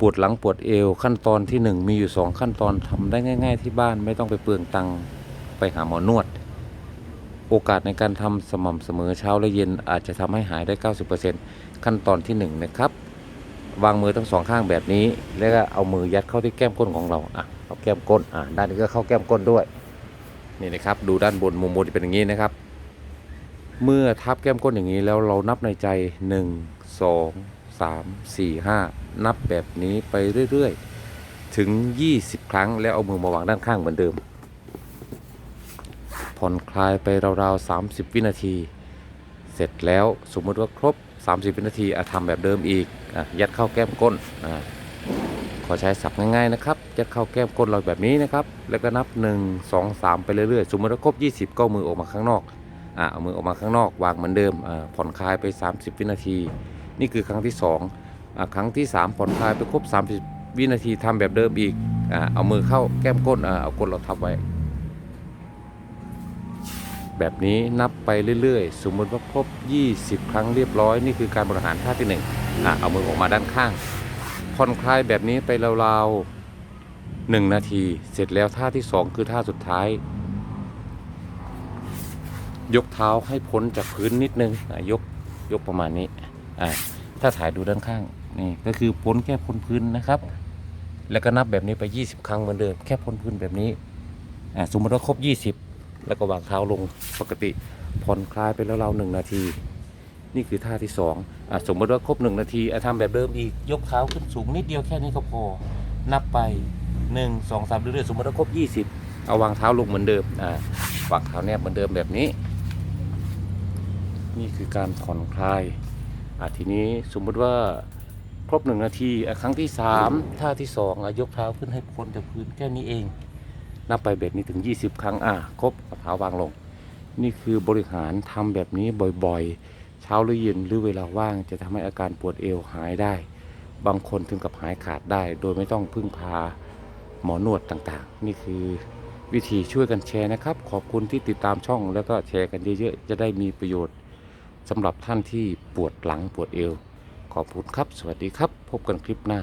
ปวดหลังปวดเอวขั้นตอนที่ 1 มีอยู่ 2 ขั้นตอนทำได้ง่าย ๆ ที่บ้านไม่ต้องไปเปลืองตังค์ไปหาหมอนวด โอกาสในการทำสม่ำเสมอเช้าและเย็นอาจจะทำให้หายได้ 90%ขั้นตอนที่ 1 นะครับ วางมือทั้งสองข้างแบบนี้ แล้วก็เอามือยัดเข้าที่แก้มก้นของเราอะเอาแก้มก้นอะด้านนี้ก็เข้าแก้มก้นด้วยนี่นะครับดูด้านบนมุมบนจะเป็นอย่างนี้นะครับ เมื่อทับแก้มก้นอย่างนี้แล้วเรานับในใจ 1 2 3 4 5 นับแบบนี้ไปเรื่อยๆ ถึง 20 ครั้งแล้วเอามือมาวางด้านข้างเหมือนเดิม ผ่อนคลายไปราวๆ 30 วินาที เสร็จแล้วสมมติว่าครบ 30 วินาทีอะทำแบบเดิมอีกอยัดเข้าแก้มก้นอขอใช้ศัพท์ง่ายๆนะครับ ยัดเข้าแก้มก้นเราแบบนี้นะครับ แล้วก็นับ 1 2 3 ไปเรื่อยๆ สมมติว่าครบ 20 ก็มือออกมาข้างนอกอะเอามือออกมาข้างนอกวางเหมือนเดิมอ่าผ่อนคลายไป 30 วินาที นี่คือครั้งที่2อะ ครั้งที่ 3 ผ่อนคลายไปครบ 30 วินาทีทำแบบเดิมอีกอเอามือเข้าแก้มก้นเอาก้นเราทับไว้ แบบนี้นับไปเรื่อยๆ สมมติว่าครบ 20 ครั้งเรียบร้อย นี่คือการบริหารท่าที่1อะเอามือออกมาด้านข้าง ผ่อนคลายแบบนี้ไปราวๆ1นาที เสร็จแล้วท่าที่ 2 คือท่าสุดท้ายยกเท้าให้พ้นจากพื้นนิดนึงยกยกประมาณนี้ ถ้าถ่ายดูด้านข้าง นี่ก็คือพ้นแค่พ้นพื้นนะครับ แล้วก็นับแบบนี้ไป 20 ครั้งเหมือนเดิมแค่พ้นพื้นแบบนี้อะสมมติว่าครบ 20 แล้วก็วางเท้าลงปกติผ่อนคลายไปแล้วเราหนึ่งนาที นี่คือท่าที่สองอะสมมติว่าครบหนึ่งนาทีอะทำแบบเดิมอีกยกเท้าขึ้นสูงนิดเดียวแค่นี้ก็พอ นับไปหนึ่งสองสามเรื่อยๆสมมติว่าครบยี่สิบเอาวางเท้าลงเหมือนเดิมอ่าวางเท้าแนบเหมือนเดิมแบบนี้ นี่คือการผ่อนคลายอะทีนี้สมมติว่า ครบหนึ่งนาทีครั้งที่สามท่าที่สองยกเท้าขึ้นให้พ้นจากพื้นแค่นี้เอง นับไปแบบนี้ถึง 20 ครั้งอะครบเท้าวางลง นี่คือบริหารทำแบบนี้บ่อยๆ เช้าหรือเย็นหรือเวลาว่างจะทำให้อาการปวดเอวหายได้ บางคนถึงกับหายขาดได้ โดยไม่ต้องพึ่งพาหมอนวดต่างๆ นี่คือวิธีช่วยกันแชร์นะครับ ขอบคุณที่ติดตามช่องแล้วก็แชร์กันเยอะๆ จะได้มีประโยชน์สำหรับท่านที่ปวดหลังปวดเอว ขอบคุณครับ สวัสดีครับ พบกันคลิปหน้า